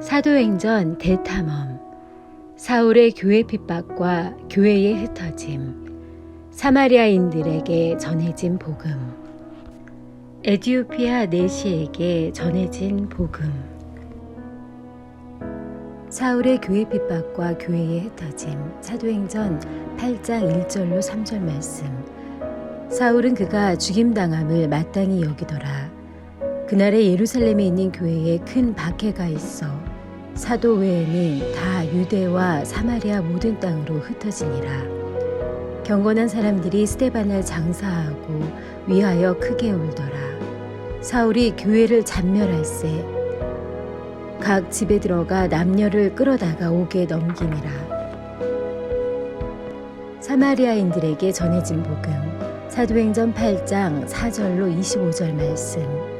사도행전 대탐험. 사울의 교회 핍박과 교회의 흩어짐. 사마리아인들에게 전해진 복음. 에디오피아 내시에게 전해진 복음. 사울의 교회 핍박과 교회의 흩어짐. 사도행전 8장 1절로 3절 말씀. 사울은 그가 죽임당함을 마땅히 여기더라. 그날에 예루살렘에 있는 교회에 큰 박해가 있어 사도 외에는 다 유대와 사마리아 모든 땅으로 흩어지니라. 경건한 사람들이 스테반을 장사하고 위하여 크게 울더라. 사울이 교회를 잔멸할세 각 집에 들어가 남녀를 끌어다가 옥에 넘기니라. 사마리아인들에게 전해진 복음 사도행전 8장 4절로 25절 말씀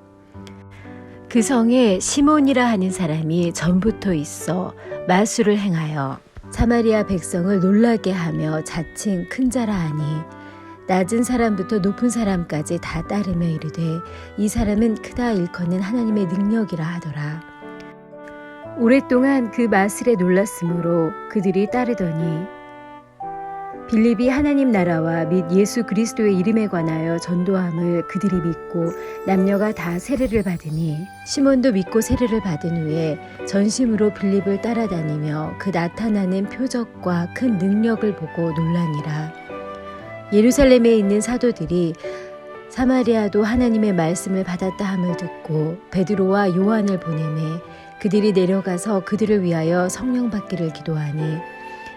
그 성에 시몬이라 하는 사람이 전부터 있어 마술을 행하여 사마리아 백성을 놀라게 하며 자칭 큰 자라 하니 낮은 사람부터 높은 사람까지 다 따르며 이르되 이 사람은 크다 일컫는 하나님의 능력이라 하더라. 오랫동안 그 마술에 놀랐으므로 그들이 따르더니 빌립이 하나님 나라와 및 예수 그리스도의 이름에 관하여 전도함을 그들이 믿고 남녀가 다 세례를 받으니 시몬도 믿고 세례를 받은 후에 전심으로 빌립을 따라다니며 그 나타나는 표적과 큰 능력을 보고 놀라니라. 예루살렘에 있는 사도들이 사마리아도 하나님의 말씀을 받았다 함을 듣고 베드로와 요한을 보내매 그들이 내려가서 그들을 위하여 성령 받기를 기도하니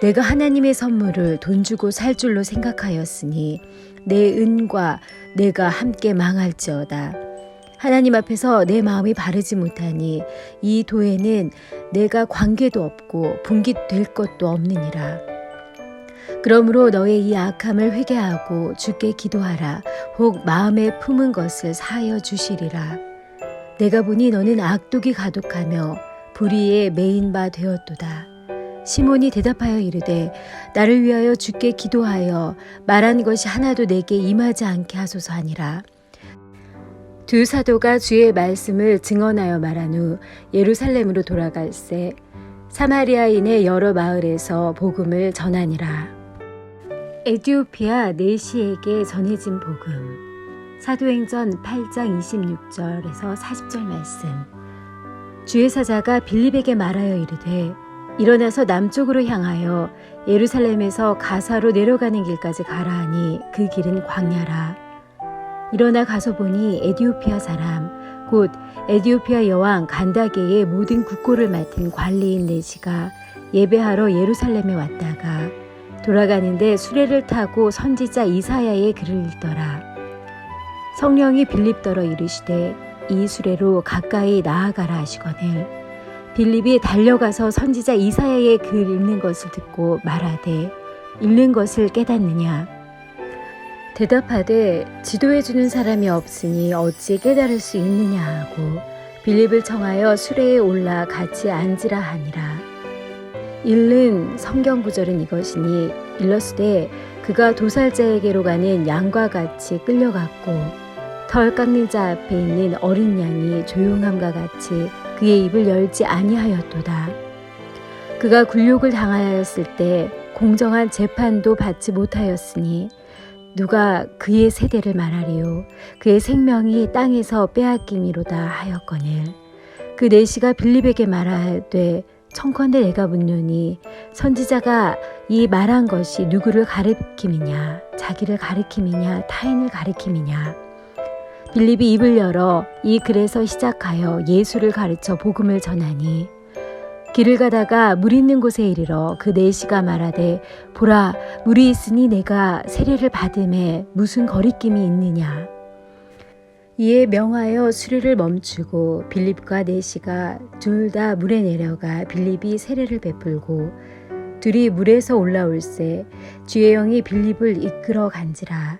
내가 하나님의 선물을 돈 주고 살 줄로 생각하였으니 내 은과 내가 함께 망할지어다. 하나님 앞에서 내 마음이 바르지 못하니 이 도에는 내가 관계도 없고 분깃될 것도 없느니라. 그러므로 너의 이 악함을 회개하고 주께 기도하라. 혹 마음에 품은 것을 사하여 주시리라. 내가 보니 너는 악독이 가득하며 불의에 메인 바 되었도다. 시몬이 대답하여 이르되 나를 위하여 주께 기도하여 말한 것이 하나도 내게 임하지 않게 하소서 하니라. 두 사도가 주의 말씀을 증언하여 말한 후 예루살렘으로 돌아갈새 사마리아인의 여러 마을에서 복음을 전하니라. 에디오피아 네시에게 전해진 복음 사도행전 8장 26절에서 40절 말씀 주의 사자가 빌립에게 말하여 이르되 일어나서 남쪽으로 향하여 예루살렘에서 가사로 내려가는 길까지 가라 하니 그 길은 광야라. 일어나 가서 보니 에디오피아 사람 곧 에디오피아 여왕 간다게의 모든 국고를 맡은 관리인 네시가 예배하러 예루살렘에 왔다가 돌아가는데 수레를 타고 선지자 이사야의 글을 읽더라. 성령이 빌립더러 이르시되 이 수레로 가까이 나아가라 하시거늘 빌립이 달려가서 선지자 이사야의 글 읽는 것을 듣고 말하되 읽는 것을 깨닫느냐? 대답하되 지도해 주는 사람이 없으니 어찌 깨달을 수 있느냐? 하고 빌립을 청하여 수레에 올라 같이 앉으라 하니라. 읽는 성경 구절은 이것이니 일러스되 그가 도살자에게로 가는 양과 같이 끌려갔고 털 깎는 자 앞에 있는 어린 양이 조용함과 같이 그의 입을 열지 아니하였도다. 그가 굴욕을 당하였을 때 공정한 재판도 받지 못하였으니 누가 그의 세대를 말하리요? 그의 생명이 땅에서 빼앗김이로다 하였거늘. 그 내시가 빌립에게 말하되 청컨대 내가 묻노니 선지자가 이 말한 것이 누구를 가리킴이냐? 자기를 가리킴이냐? 타인을 가리킴이냐 빌립이 입을 열어 이 글에서 시작하여 예수를 가르쳐 복음을 전하니 길을 가다가 물 있는 곳에 이르러 그 내시가 말하되 보라 물이 있으니 내가 세례를 받음에 무슨 거리낌이 있느냐? 이에 명하여 수레를 멈추고 빌립과 내시가 둘 다 물에 내려가 빌립이 세례를 베풀고 둘이 물에서 올라올새 주의 영이 빌립을 이끌어 간지라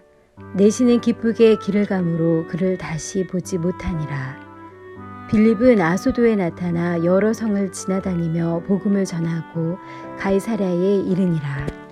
내시는 기쁘게 길을 가므로 그를 다시 보지 못하니라. 빌립은 아소도에 나타나 여러 성을 지나다니며 복음을 전하고 가이사랴에 이르니라